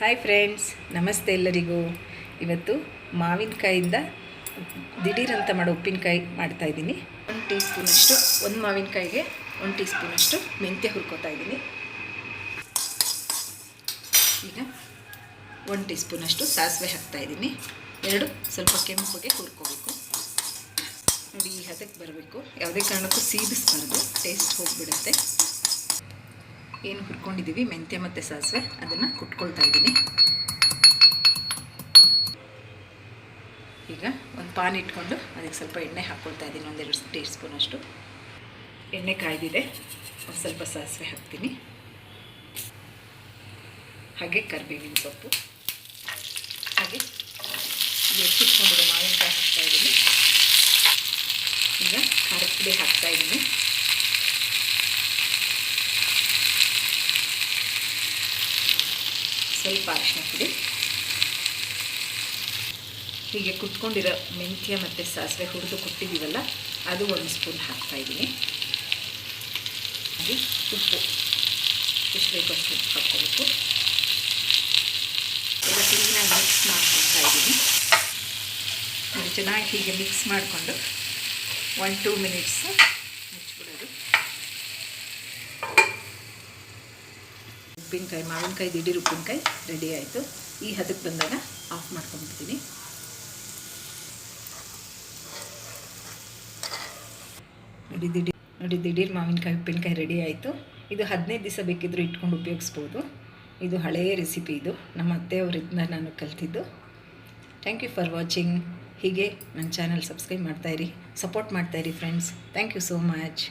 Hi friends ನಮಸ್ತೆ ಎಲ್ಲರಿಗೂ. ಇವತ್ತು ಮಾವಿನಕಾಯಿಂದ ದಿಢೀರಂತ ಮಾಡೋ ಉಪ್ಪಿನಕಾಯಿ ಮಾಡ್ತಾ ಇದ್ದೀನಿ. ಒಂದು ಟೀ ಸ್ಪೂನಷ್ಟು ಒಂದು ಮಾವಿನಕಾಯಿಗೆ ಒಂದು ಟೀ ಸ್ಪೂನಷ್ಟು ಮೆಂತ್ಯ ಹುರ್ಕೋತಾ ಇದ್ದೀನಿ. ಈಗ ಒಂದು ಟೀ ಸ್ಪೂನಷ್ಟು ಸಾಸಿವೆ ಹಾಕ್ತಾ ಇದ್ದೀನಿ. ಎರಡು ಸ್ವಲ್ಪ ಕೆಂಪುಗೆ ಹುರ್ಕೋಬೇಕು. ನೋಡಿ, ಈ ಹದಕ್ಕೆ ಬರಬೇಕು. ಯಾವುದೇ ಕಾರಣಕ್ಕೂ ಸೀದಿಸ್ಬಾರ್ದು, ಟೇಸ್ಟ್ ಹೋಗಿಬಿಡುತ್ತೆ. ಏನು ಕುಟ್ಕೊಂಡಿದ್ದೀವಿ? ಮೆಂತ್ಯ ಮತ್ತು ಸಾಸಿವೆ. ಅದನ್ನು ಕುಟ್ಕೊಳ್ತಾ ಇದ್ದೀನಿ. ಈಗ ಒಂದು ಪಾನ್ ಇಟ್ಕೊಂಡು ಅದಕ್ಕೆ ಸ್ವಲ್ಪ ಎಣ್ಣೆ ಹಾಕ್ಕೊಳ್ತಾ ಇದ್ದೀನಿ. ಒಂದೆರಡು ಟೀ ಸ್ಪೂನಷ್ಟು ಎಣ್ಣೆ ಕಾಯ್ದಿದೆ. ಒಂದು ಸ್ವಲ್ಪ ಸಾಸಿವೆ ಹಾಕ್ತೀನಿ. ಹಾಗೆ ಕರಿಬೇವಿನ ಸೊಪ್ಪು. ಹಾಗೆ ಹೆಚ್ಚಿಟ್ಕೊಂಡಿರೋ ಮಾವಿನಕಾಯಿ ಹಾಕ್ತಾ ಇದ್ದೀನಿ. ಈಗ ಖಾರದ ಪುಡಿ ಹಾಕ್ತಾ ಇದ್ದೀನಿ. ಸ್ವಲ್ಪ ಅರಿಶಿನ ಪುಡಿ. ಹೀಗೆ ಕುಟ್ಕೊಂಡಿರೋ ಮೆಂತ್ಯ ಮತ್ತು ಸಾಸಿವೆ ಹುರಿದು ಕೊಟ್ಟಿದ್ದೀವಲ್ಲ, ಅದು ಒಂದು ಸ್ಪೂನ್ ಹಾಕ್ತಾ ಇದ್ದೀನಿ. ಹಾಗೆ ಉಪ್ಪು, ಎಷ್ಟು ಬೇಕು ಅಷ್ಟು ಉಪ್ಪು ಹಾಕ್ಕೋಬೇಕು. ಈಗ ಕ್ಲೀನಾಗಿ ಮಿಕ್ಸ್ ಮಾಡ್ಕೊಳ್ತಾ ಇದ್ದೀನಿ. ನೋಡಿ ಚೆನ್ನಾಗಿ ಹೀಗೆ ಮಿಕ್ಸ್ ಮಾಡಿಕೊಂಡು ಒನ್ ಟೂ ಮಿನಿಟ್ಸ್ ಉಪ್ಪಿನಕಾಯಿ, ಮಾವಿನಕಾಯಿ, ದಿಢೀರ್ ಉಪ್ಪಿನಕಾಯಿ ರೆಡಿ ಆಯಿತು. ಈ ಹದಕ್ಕೆ ಬಂದಾಗ ಆಫ್ ಮಾಡ್ಕೊಂಡ್ಬಿಡ್ತೀನಿ. ನೋಡಿ ದಿಢೀರ್ ನೋಡಿ ದಿಢೀರ್ ಮಾವಿನಕಾಯಿ, ಉಪ್ಪಿನಕಾಯಿ ರೆಡಿ ಆಯಿತು. ಇದು ಹದಿನೈದು ದಿವಸ ಬೇಕಿದ್ದರೂ ಇಟ್ಕೊಂಡು ಉಪಯೋಗಿಸ್ಬೋದು. ಇದು ಹಳೆಯ ರೆಸಿಪಿ ಇದು. ನಮ್ಮ ಅತ್ತೆಯವರಿಂದ ನಾನು ಕಲ್ತಿದ್ದು. ಥ್ಯಾಂಕ್ ಯು ಫಾರ್ ವಾಚಿಂಗ್ ಹೀಗೆ ನನ್ನ ಚಾನಲ್ ಸಬ್ಸ್ಕ್ರೈಬ್ ಮಾಡ್ತಾಯಿರಿ support ಮಾಡ್ತಾಯಿರಿ friends thank you so much